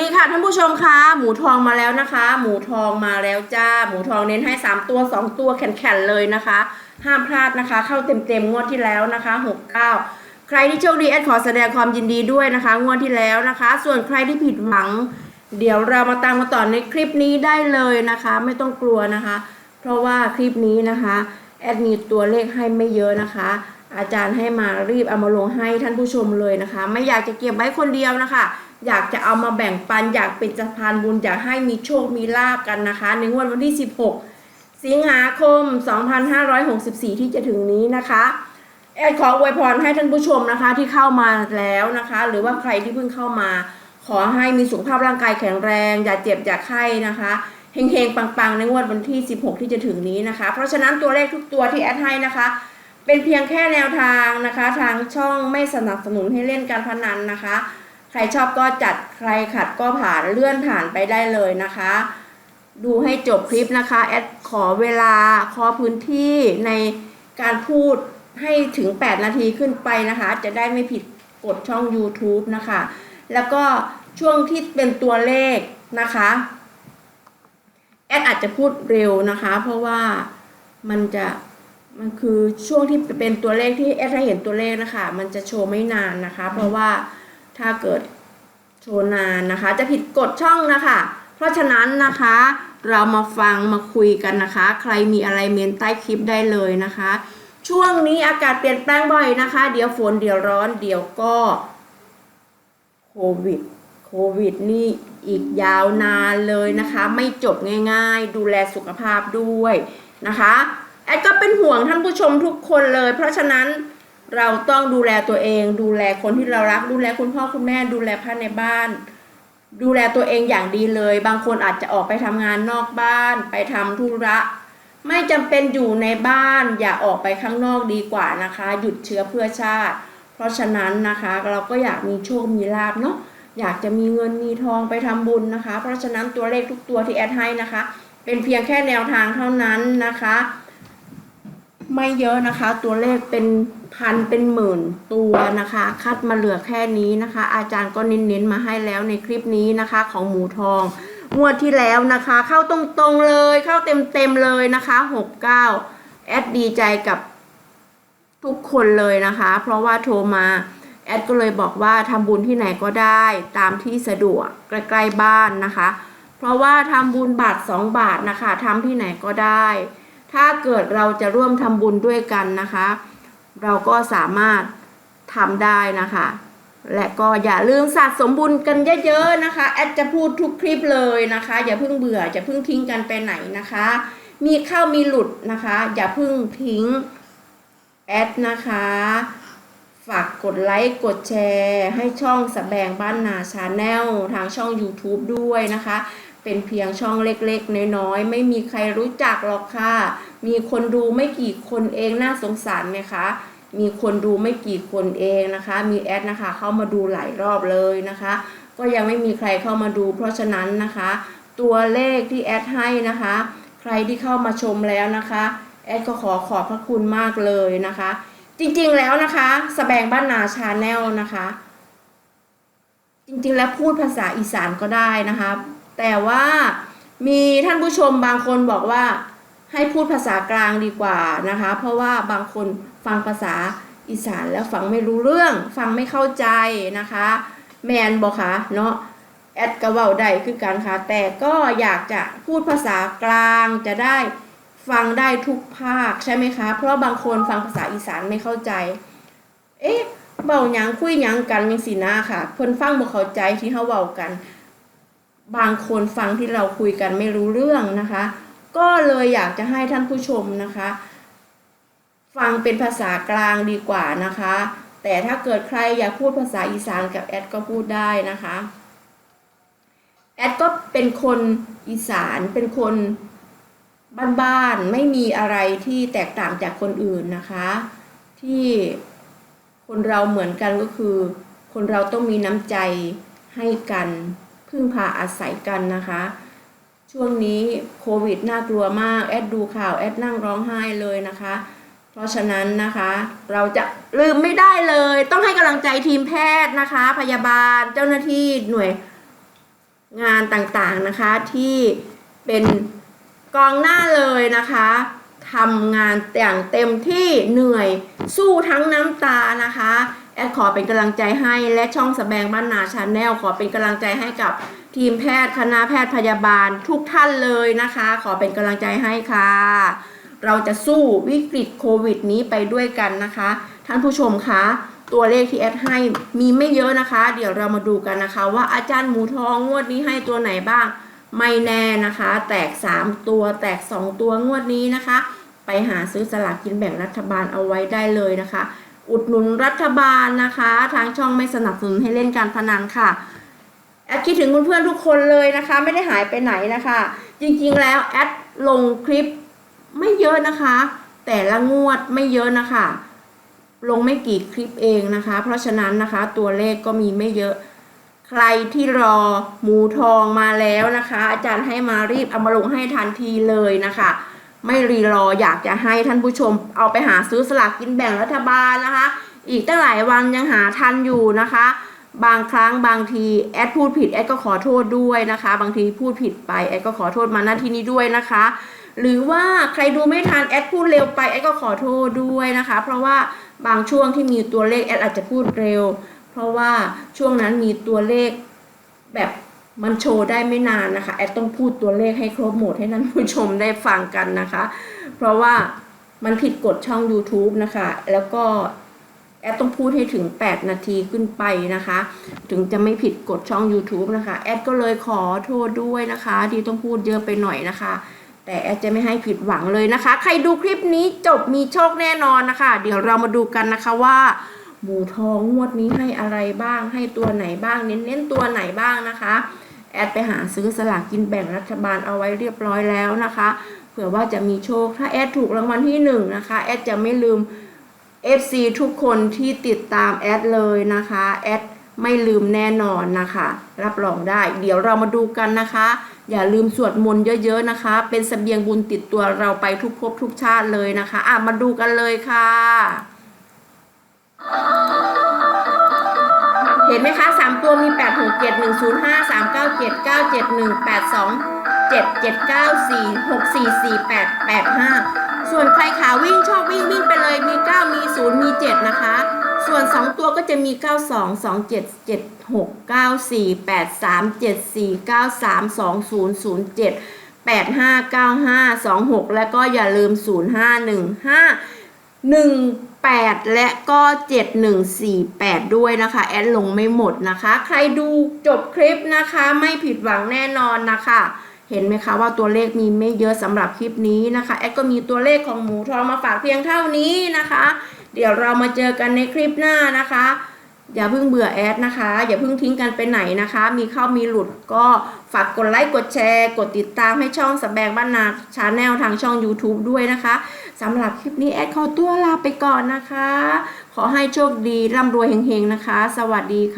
ดีค่ะท่านผู้ชมคะหมูทองมาแล้วนะคะ หมูทองมาแล้วจ้า หมูทองเน้นให้ 3 ตัว 2 ตัวแข็งๆเลยนะคะ ห้ามพลาดนะคะ เข้าเต็มๆงวดที่แล้วนะคะ69ใครที่โชคดีแอดขอแสดงความยินดีด้วยนะคะ งวดที่แล้วนะคะ ส่วนใครที่ผิดหวัง เดี๋ยวเรามาตามมาต่อในคลิปนี้ได้เลยนะคะ ไม่ต้องกลัวนะคะ เพราะว่าคลิปนี้นะคะแอดมีตัวเลขให้ไม่เยอะนะคะ อาจารย์ให้มารีบเอามาลงให้ท่านผู้ชมเลยนะคะ ไม่อยากจะเก็บไว้คนเดียวนะคะ อยากจะเอามาแบ่งปัน อยากเป็นสะพานบุญอยากให้มีโชคมีลาบกันนะคะในงวดวันที่ 16 สิงหาคม 2564 ที่จะถึงนี้นะคะแอดขออวยพรให้ท่านผู้ชมนะคะที่เข้ามาแล้วนะคะ หรือว่าใครที่เพิ่งเข้ามา ขอให้มีสุขภาพร่างกายแข็งแรง อย่าเจ็บอย่าไข้นะคะเฮงๆ ปังๆ ในงวดวันที่ 16 ที่จะถึงนี้นะคะ เพราะฉะนั้นตัวเลขทุกตัวที่แอดให้นะคะ เป็นเพียงแค่แนวทางนะคะ ทางช่องไม่สนับสนุนให้เล่นการพนันนะคะ ใครชอบก็จัดใครขัดก็ผ่านเลื่อนผ่านไปได้เลยนะคะ ดูให้จบคลิปนะคะแอดขอเวลาขอพื้นที่ในการพูดให้ถึง 8 นาทีขึ้นไปนะคะ จะได้ไม่ผิดกฎช่อง YouTube นะคะ แล้วก็ช่วงที่เป็นตัวเลขนะคะแอดอาจจะพูดเร็วนะคะ เพราะว่ามันจะ มันคือช่วงที่เป็นตัวเลขที่แอดให้เห็นตัวเลขนะคะ มันจะโชว์ไม่นานนะคะ เพราะว่าถ้าเกิดโชว์นานนะคะ จะผิดกฎช่องนะคะ เพราะฉะนั้นนะคะ เรามาฟังมาคุยกันนะคะ ใครมีอะไรเมนใต้คลิปได้เลยนะคะ ช่วงนี้อากาศเปลี่ยนแปลงบ่อยนะคะ เดี๋ยวฝนเดี๋ยวร้อนเดี๋ยวก็โควิดโควิดนี่อีกยาวนานเลยนะคะ ไม่จบง่าย ๆ ดูแลสุขภาพด้วยนะคะ แอดก็เป็นห่วงท่านผู้ชมทุกคนเลย เพราะฉะนั้นเราต้องดูแลตัวเอง ดูแลคนที่เรารัก ดูแลคุณพ่อคุณแม่ ดูแลพ่อในบ้าน ดูแลตัวเองอย่างดีเลย บางคนอาจจะออกไปทำงานนอกบ้าน ไปทำธุระ ไม่จำเป็นอยู่ในบ้าน อย่าออกไปข้างนอกดีกว่านะคะ หยุดเชื้อเพื่อชาติ เพราะฉะนั้นนะคะเราก็อยากมีโชค มีลาบเนาะ อยากจะมีเงินมีทองไปทำบุญนะคะ เพราะฉะนั้นตัวเลขทุกตัวที่แอดให้นะคะ เป็นเพียงแค่แนวทางเท่านั้นนะคะ ไม่เยอะนะคะ ตัวเลขเป็นพันเป็นหมื่นตัวนะคะ คัดมาเหลือแค่นี้นะคะ อาจารย์ก็เน้นๆมาให้แล้วในคลิปนี้นะคะ ของหมูทองงวดที่แล้วนะคะ เข้าตรงๆเลยเข้าเต็มๆเลยนะคะ69แอดดีใจกับทุกคนเลยนะคะ เพราะว่าโทรมาแอดก็เลยบอกว่าทำบุญที่ไหนก็ได้ตามที่สะดวกใกล้ๆบ้านนะคะ เพราะว่าทำบุญบาทสองบาทนะคะทำที่ไหนก็ได้ ถ้าเกิดเราจะร่วมทำบุญด้วยกันนะคะ เราก็สามารถทำได้นะคะ และก็อย่าลืมสะสมบุญกันเยอะๆนะคะ แอดจะพูดทุกคลิปเลยนะคะ อย่าเพิ่งเบื่ออย่าเพิ่งทิ้งกันไปไหนนะคะ มีเข้ามีหลุดนะคะ อย่าเพิ่งทิ้งแอดนะคะ ฝากกดไลค์กดแชร์ ให้ช่องสแบงบ้านนาชาแนลทางช่อง YouTube ด้วยนะคะ เป็นเพียงช่องเล็กๆ น้อยๆ ไม่มีใครรู้จักหรอกค่ะ มีคนดูไม่กี่คนเองน่าสงสารไหมคะ มีคนดูไม่กี่คนเองนะคะ มีแอดนะคะ เข้ามาดูหลายรอบเลยนะคะ ก็ยังไม่มีใครเข้ามาดู เพราะฉะนั้นนะคะ ตัวเลขที่แอดให้นะคะ ใครที่เข้ามาชมแล้วนะคะ แอดก็ขอขอบพระคุณมากเลยนะคะ จริงๆแล้วนะคะสแบงบ้านนาชาแนลนะคะ จริงๆแล้วพูดภาษาอีสานก็ได้นะคะ แต่ว่ามีท่านผู้ชมบางคนบอกว่าให้พูดภาษากลางดีกว่านะคะ เพราะว่าบางคนฟังภาษาอีสานแล้วฟังไม่รู้เรื่อง ฟังไม่เข้าใจนะคะ แมนบอกคะเนาะแอดกระเว้าได้คือกันค่ะแต่ก็อยากจะพูดภาษากลางจะได้ฟังได้ทุกภาคใช่ไหมคะ เพราะบางคนฟังภาษาอีสานไม่เข้าใจ เอ๊ะเบาหยังคุยหยังกันยังสีหน้าค่ะเพิ่นฟังบ่เข้าใจที่เขาเว้ากัน บางคนฟังที่เราคุยกันไม่รู้เรื่องนะคะ ก็เลยอยากจะให้ท่านผู้ชมนะคะ ฟังเป็นภาษากลางดีกว่านะคะ แต่ถ้าเกิดใครอยากพูดภาษาอีสานกับแอดก็พูดได้นะคะแอดก็เป็นคนอีสานเป็นคนบ้านๆไม่มีอะไรที่แตกต่างจากคนอื่นนะคะ ที่คนเราเหมือนกันก็คือ คนเราต้องมีน้ำใจให้กัน พึ่งพาอาศัยกันนะคะ ช่วงนี้โควิดน่ากลัวมาก แอดดูข่าวแอดนั่งร้องไห้เลยนะคะ เพราะฉะนั้นนะคะ เราจะลืมไม่ได้เลย ต้องให้กำลังใจทีมแพทย์นะคะ พยาบาลเจ้าหน้าที่หน่วยงานต่างๆนะคะที่เป็นกองหน้าเลยนะคะทำงานอย่างเต็มที่เหนื่อยสู้ทั้งน้ำตานะคะ แอดขอเป็นกำลังใจให้และช่องสแบงบ้านนาชาแนลขอเป็นกำลังใจให้กับทีมแพทย์คณะแพทย์พยาบาลทุกท่านเลยนะคะ ขอเป็นกำลังใจให้ค่ะ เราจะสู้วิกฤตโควิดนี้ไปด้วยกันนะคะ ท่านผู้ชมคะตัวเลขที่แอดให้มีไม่เยอะนะคะ เดี๋ยวเรามาดูกันนะคะ ว่าอาจารย์หมูทองงวดนี้ให้ตัวไหนบ้าง ไม่แน่นะคะ แตก 3 ตัวแตก 2 ตัวงวดนี้นะคะ ไปหาซื้อสลากกินแบ่งรัฐบาลเอาไว้ได้เลยนะคะ อุดหนุนรัฐบาลนะคะ ทางช่องไม่สนับสนุนให้เล่นการพนันค่ะแอดคิดถึงเพื่อนทุกคนเลยนะคะ ไม่ได้หายไปไหนนะคะ จริงๆแล้วแอดลงคลิปไม่เยอะนะคะ แต่ละงวดไม่เยอะนะคะ ลงไม่กี่คลิปเองนะคะ เพราะฉะนั้นนะคะตัวเลขก็มีไม่เยอะ ใครที่รอหมูทองมาแล้วนะคะ อาจารย์ให้มารีบเอามาลงให้ทันทีเลยนะคะ ไม่รีรออยากจะให้ท่านผู้ชมเอาไปหาซื้อสลากกินแบ่งรัฐบาลนะคะ อีกตั้งหลายวันยังหาทันอยู่นะคะ บางครั้งบางทีแอดพูดผิดแอดก็ขอโทษด้วยนะคะ บางทีพูดผิดไปแอดก็ขอโทษมาณที่นี้ด้วยนะคะ หรือว่าใครดูไม่ทันแอดพูดเร็วไปแอดก็ขอโทษด้วยนะคะ เพราะว่าบางช่วงที่มีตัวเลขแอดอาจจะพูดเร็ว เพราะว่าช่วงนั้นมีตัวเลขแบบ มันโชว์ได้ไม่นานนะคะ แอดต้องพูดตัวเลขให้ครบหมดให้ท่านผู้ชมได้ฟังกันนะคะ เพราะว่ามันผิดกฎช่อง YouTube นะคะ แล้วก็แอดต้องพูดให้ถึง 8 นาทีขึ้นไปนะคะ ถึงจะไม่ผิดกฎช่อง YouTube นะคะ แอดก็เลยขอโทษด้วยนะคะ ที่ต้องพูดเยอะไปหน่อยนะคะ แต่แอดจะไม่ให้ผิดหวังเลยนะคะ ใครดูคลิปนี้จบมีโชคแน่นอนนะคะ เดี๋ยวเรามาดูกันนะคะว่าหมูทองงวดนี้ให้อะไรบ้างให้ตัวไหนบ้าง เน้นๆตัวไหนบ้างนะคะ แอดไปหาซื้อสลากกินแบ่งรัฐบาลเอาไว้เรียบร้อยแล้วนะคะ เผื่อว่าจะมีโชค ถ้าแอดถูกรางวัลที่หนึ่งนะคะ แอดจะไม่ลืม FC ทุกคนที่ติดตามแอดเลยนะคะ แอดไม่ลืมแน่นอนนะคะ รับรองได้ เดี๋ยวเรามาดูกันนะคะ อย่าลืมสวดมนต์เยอะๆนะคะ เป็นเสบียงบุญติดตัวเราไปทุกภพทุกชาติเลยนะคะ อะมาดูกันเลยค่ะ เห็นไหมคะสามตัวมีแปดหกเจ็ดหนึ่งศูนย์ห้าสามเก้าเจ็ดเก้าเจ็ดหนึ่งแปดสองเจ็ดเจ็ดเก้าสี่หกสี่สี่แปดแปดห้าส่วนใครขาวิ่งชอบวิ่งวิ่งไปเลยมีเก้ามีศูนย์มีเจ็ดนะคะ ส่วนสองตัวก็จะมีเก้าสองสองเจ็ดเจ็ดหกเก้าสี่แปดสามเจ็ดสี่เก้าสามสองศูนย์ศูนย์เจ็ดแปดห้าเก้าห้าสองหกแล้วก็อย่าลืมศูนย์ห้าหนึ่งห้าหนึ่ง 8 และก็ 7148 ด้วยนะคะ แอดลงไม่หมดนะคะ ใครดูจบคลิปนะคะไม่ผิดหวังแน่นอนนะคะ เห็นไหมคะว่าตัวเลขมีไม่เยอะสำหรับคลิปนี้นะคะ แอดก็มีตัวเลขของหมูทองมาฝากเพียงเท่านี้นะคะ เดี๋ยวเรามาเจอกันในคลิปหน้านะคะ อย่าเพิ่งเบื่อแอดนะคะ อย่าเพิ่งทิ้งกันไปไหนนะคะ มีเข้ามีหลุดก็ฝากกดไลค์กดแชร์ กดติดตามให้ช่องสแบงบ้านนาชาแนลทางช่อง YouTube ด้วยนะคะสำหรับคลิปนี้แอดขอตัวลาไปก่อนนะคะ ขอให้โชคดีร่ำรวยเฮงๆนะคะ สวัสดีค่ะ